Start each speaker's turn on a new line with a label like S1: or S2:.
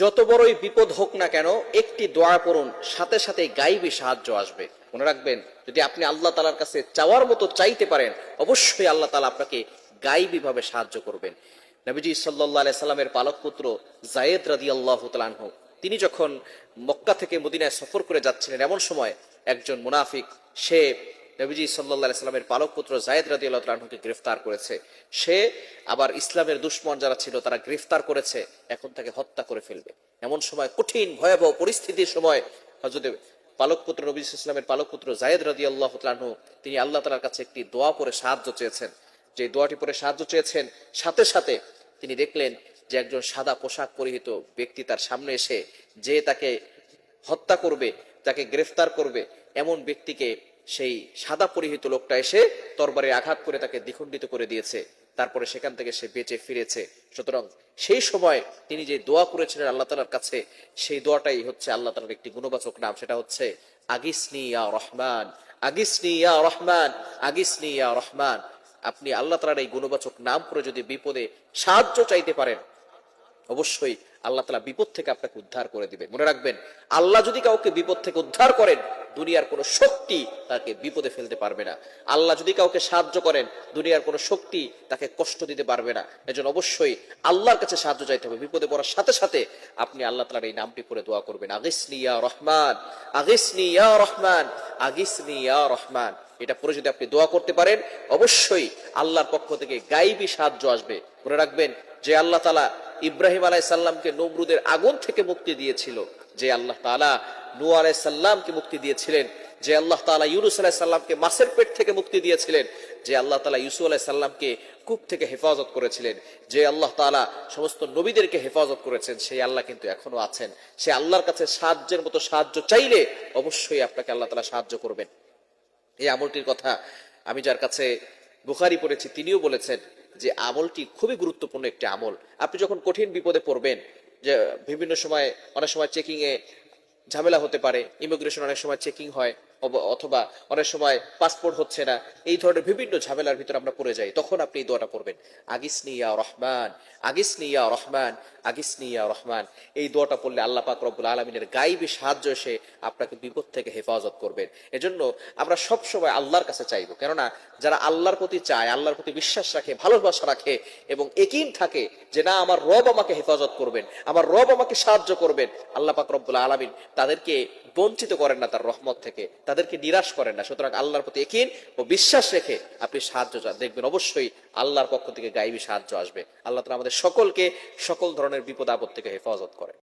S1: যত বড়ই বিপদ হোক না কেন, একটি দোয়া পড়ুন সাথে সাথে গাইবি, সাহায্য আসবে। মনে রাখবেন, যদি আপনি আল্লাহ তালার কাছে চাওয়ার মতো চাইতে পারেন, অবশ্যই আল্লাহ তালা আপনাকে গাইবি ভাবে সাহায্য করবেন। নবীজি সাল্লাহ সাল্লামের পালক পুত্র জায়েদ রাদি আল্লাহ তালানহ তিনি যখন মক্কা থেকে মদিনায় সফর করে যাচ্ছিলেন, এমন সময় একজন মুনাফিক, সে নবীজি সাল্লাহ সাল্লামের পালক পুত্র জায়েদ রাদি আল্লাহ তালানহকে গ্রেফতার করেছে। সে আবার ইসলামের দুশ্মন যারা ছিল, তারা গ্রেফতার করেছে, এখন তাকে হত্যা করে ফেলবে। এমন সময়, কঠিন, ভয়াবহ পরিস্থিতির সময় হজরত পালক পুত্র নবী ইসলামের পালক পুত্র জায়েদ রাদি আল্লাহ তিনি আল্লাহ তালার কাছে একটি দোয়া পরে সাহায্য চেয়েছেন। যে দোয়াটি পরে সাহায্য চেয়েছেন, সাথে সাথে তিনি দেখলেন যে একজন সাদা পোশাক পরিহিত ব্যক্তি তার সামনে এসে যে তাকে হত্যা করবে, তাকে গ্রেফতার করবে, এমন ব্যক্তিকে সেই সাদা পরিহিত লোকটা এসে তরবারে আঘাত করে তাকে দ্বিখণ্ডিত করে দিয়েছে। তারপরে সেখান থেকে সে বেঁচে ফিরেছে। সুতরাং সেই সময় তিনি যে দোয়া করেছিলেন আল্লাহ তালার কাছে, সেই দোয়াটাই হচ্ছে আল্লাহ তালার একটি গুণবাচক নাম। সেটা হচ্ছে, আগিসনি ইয়া রহমান, আগিসনি ইয়া রহমান, আগিসনি ইয়া রহমান। আপনি আল্লাহ তালার এই গুণবাচক নাম করে যদি বিপদে সাহায্য চাইতে পারেন, অবশ্যই আল্লাহ তালা বিপদ থেকে আপনাকে উদ্ধার করে দিবেন মনে রাখবেন, আল্লাহ যদি কাউকে বিপদ থেকে উদ্ধার করেন, দুনিয়ার কোনো শক্তি তাকে বিপদে ফেলতে পারবে না। আল্লাহ যদি কাউকে সাহায্য করেন, দুনিয়ার কোনো শক্তি তাকে কষ্ট দিতে পারবে না। এজন্য অবশ্যই আল্লাহর কাছে সাহায্য চাইতে হবে। বিপদে পড়ার সাথে সাথে আপনি আল্লাহ তালার এই নামটি করে দোয়া করবেন। আগিসনি ইয়া রহমান, আগিসনি ইয়া রহমান, আগিসনি ইয়া রহমান। এটা পরে যদি আপনি দোয়া করতে পারেন, অবশ্যই আল্লাহর পক্ষ থেকে গাইবি সাহায্য আসবে। মনে রাখবেন যে আল্লাহ তালা ইব্রাহিম আলাই সাল্লামকে নমরুদের আগুন থেকে মুক্তি দিয়েছিল, যে আল্লাহ তালা নু আলাই সাল্লামকে মুক্তি দিয়েছিলেন, যে আল্লাহ তালা ইউনুস আলাহ সাল্লামকে মাসের পেট থেকে মুক্তি দিয়েছিলেন, যে আল্লাহ তালা ইউসু আলাহ সাল্লামকে কূপ থেকে হেফাজত করেছিলেন, যে আল্লাহ তালা সমস্ত নবীদেরকে হেফাজত করেছেন, সেই আল্লাহ কিন্তু এখনও আছেন। সে আল্লাহর কাছে সাহায্যের মতো সাহায্য চাইলে অবশ্যই আপনাকে আল্লাহ তালা সাহায্য করবেন। এই আমলটির কথা আমি যার কাছে বুখারি পড়েছি, তিনিও বলেছেন যে আমলটি খুবই গুরুত্বপূর্ণ একটি আমল। আপনি যখন কঠিন বিপদে পড়বেন, যে বিভিন্ন সময়, অনেক সময় চেকিংয়ে ঝামেলা হতে পারে ইমিগ্রেশন অনেক সময় চেকিং হয় অথবা অনেক সময় পাসপোর্ট হচ্ছে না, এই ধরনের বিভিন্ন ঝামেলার ভিতরে আমরা পড়ে যাই, তখন আপনি এই দোয়াটা পড়বেন। আগিসনি ইয়া রহমান আগিসনি ইয়া রহমান আগিসনি ইয়া রহমান। এই দোয়াটা পড়লে আল্লাহ পাক রব্বুল আলমিনের গাইবী সাহায্য এসে আপনাকে বিপদ থেকে হেফাজত করবেন। এজন্য আমরা সব সময় আল্লাহর কাছে চাইব, কেননা যারা আল্লাহর প্রতি চায়, আল্লাহর প্রতি বিশ্বাস রাখে, ভালোবাসা রাখে এবং একিন থাকে যে না, আমার রব আমাকে হেফাজত করবেন, আমার রব আমাকে সাহায্য করবেন, আল্লাহ পাক রব্বুল আলমিন তাদেরকে বঞ্চিত করেন না তার রহমত থেকে তাদেরকে নিরাশ করেন না। সুতরাং আল্লাহর প্রতি একিন ও বিশ্বাস রেখে আপনি সাহায্য চান। দেখবেন অবশ্যই আল্লাহর পক্ষ থেকে গাইবী সাহায্য আসবে। আল্লাহ তালা আমাদের সকলকে সকল ধরনের বিপদ আপদ থেকে হেফাজত করেন